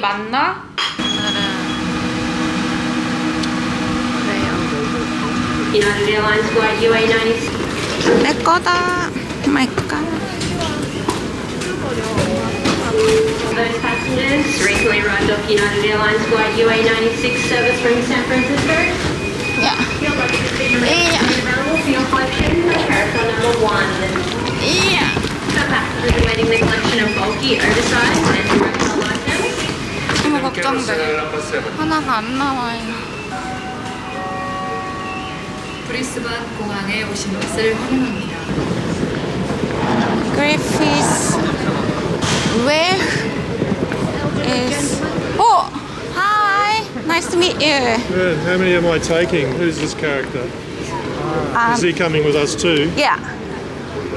맞나? United Airlines Flight UA96. 내 거다. 마이 갓. Those passengers recently arrived off United Airlines Flight UA96 service from San Francisco. 야. Your luggage has been Yeah. available for your collection. Carousel number one. 이야. For passengers awaiting the collection of bulky, oversized, and 걱정돼. 하나가 안 나와요. 브리스반 공항에 오신 것을 환영합니다. Griffiths. Where is? Oh, hi. Nice to meet you. Good. How many am I taking? Who's this character? Um, Is he coming with us too? yeah.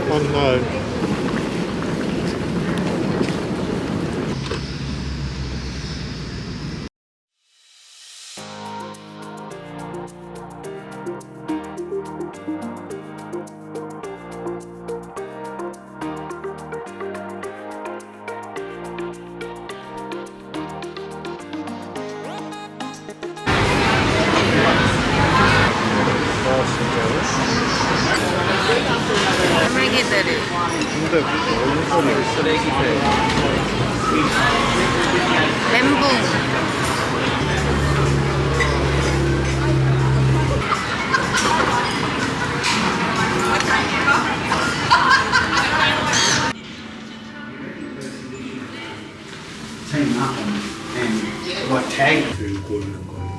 Oh no. 멘붕. Same that one. And what tag? 들고 있는 거예요.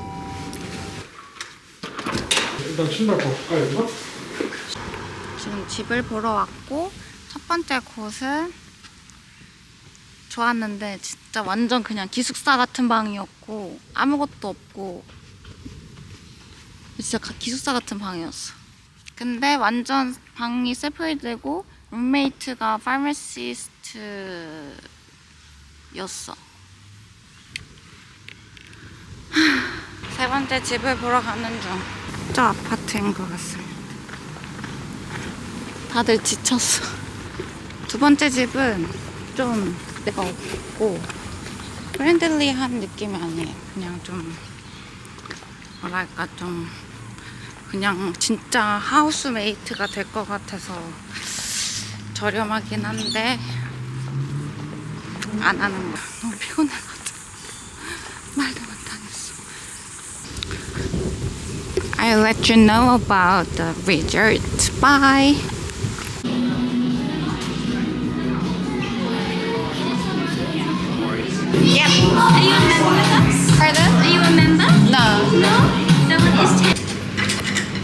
일단 신발 벗고 있나? 집을 보러 왔고 첫 번째 곳은 좋았는데 진짜 완전 그냥 기숙사 같은 방이었고 아무것도 없고 진짜 가- 기숙사 같은 방이었어. 근데 완전 방이 세프이되고 룸메이트가 파마시스트였어. 세 번째 집을 보러 가는 중. 저 아파트인 것 같습니다. 다들 지쳤어. 두 번째 집은 좀 내가 없고 프렌들리한 느낌이 아니에요. 그냥 좀 뭐랄까 좀 그냥 진짜 하우스메이트가 될 것 같아서 저렴하긴 한데 안 하는 거야. 너무 피곤해가지고 말도 못하겠어. I'll let you know about the resort. Bye. Yep. Are you a member with us? Pardon? Are you a member? No. No? So it is 10.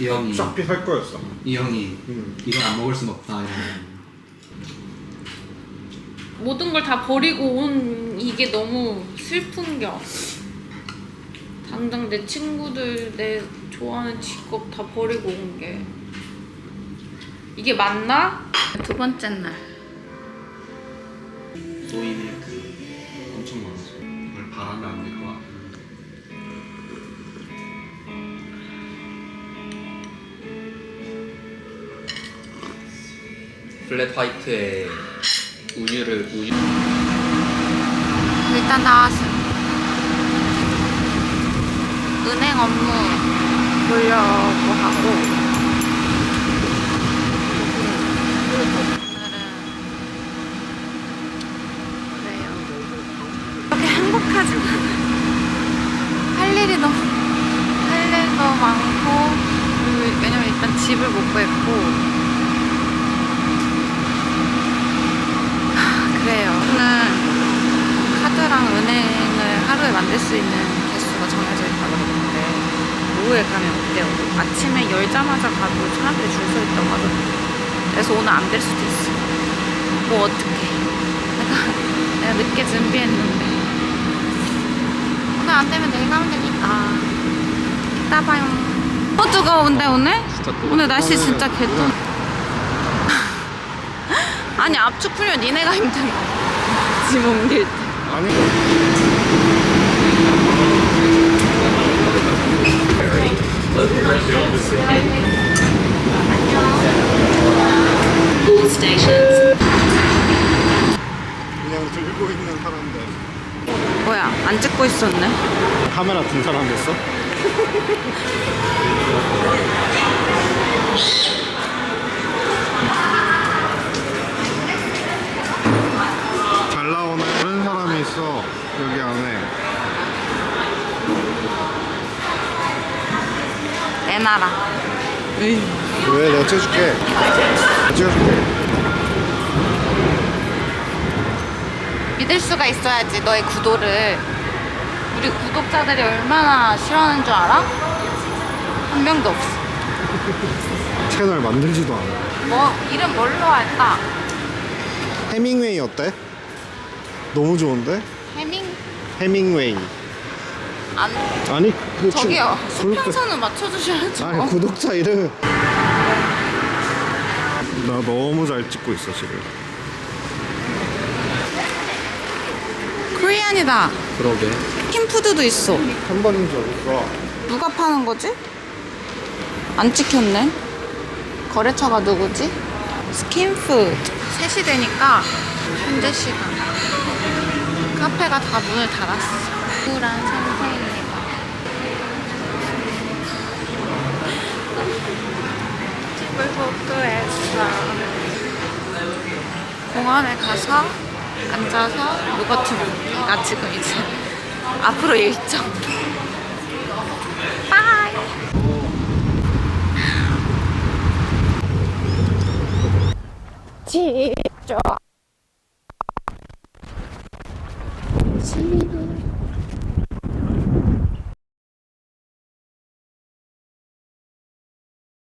이 형이 싹비할 거였어. 이 형이 음. 이건 안 먹을 순 없다 이러면 모든 걸 다 버리고 온 이게 너무 슬픈 겨. 당장 내 친구들, 내 좋아하는 직업 다 버리고 온 게. 이게 맞나? 두 번째 날. 소이밀크 엄청 많았어 이걸 바라면 안 될 것 같아 플랫 화이트에 우유를 우유 일단 나왔어. 은행 업무 보려고 하고. 그래요. 이렇게 행복하지만 할 일이 너무 많고 왜냐면 일단 집을 못 구했고 하, 그래요. 저는 카드랑 은행을 하루에 만들 수 있는 개수가 정해져 있다고 그러는데 오후에 가면 어때요? 아침에 열자마자 가도 사람들이 줄 서 있다고 하거든요. 그래서 오늘 안 될 수도 있어. 뭐 어떡해. 내가, 내가 늦게 준비했는데. 오늘 안 되면 내일 가면 되니까. 이따 봐요. 어, 뜨거운데 오늘? 오늘 날씨 진짜 개뜨 아니 압축 훈련 니네가 힘들어. 짐 옮길 때. 그냥 들고 있는 사람들 뭐야 안 찍고 있었네 카메라 든 사람 됐어? 내놔라 왜? 내가 찍어줄게. 내가 찍어줄게. 믿을 수가 있어야지 너의 구도를 우리 구독자들이 얼마나 싫어하는 줄 알아? 한 명도 없어 채널 만들지도 않아. 뭐 이름 뭘로 할까? 해밍웨이 어때? 너무 좋은데? 해밍? 해밍웨이. 안 아니 그 친- 저기요 수평선을 맞춰주셔야죠 아니 구독자 이름. 나 너무 잘 찍고 있어 지금. 코리안이다 그러게. 킹푸드도 있어 한 번인 줄 알았어. 누가 파는 거지? 안 찍혔네. 거래처가 누구지? 스킨푸드. 3시 되니까 현재 시간. 카페가 다 문을 닫았어. 우울한 선생 그 모습을 복도했어 공원에 가서 앉아서 요거트를 나 지금 이제 앞으로 일정. 빠이. 지조 지.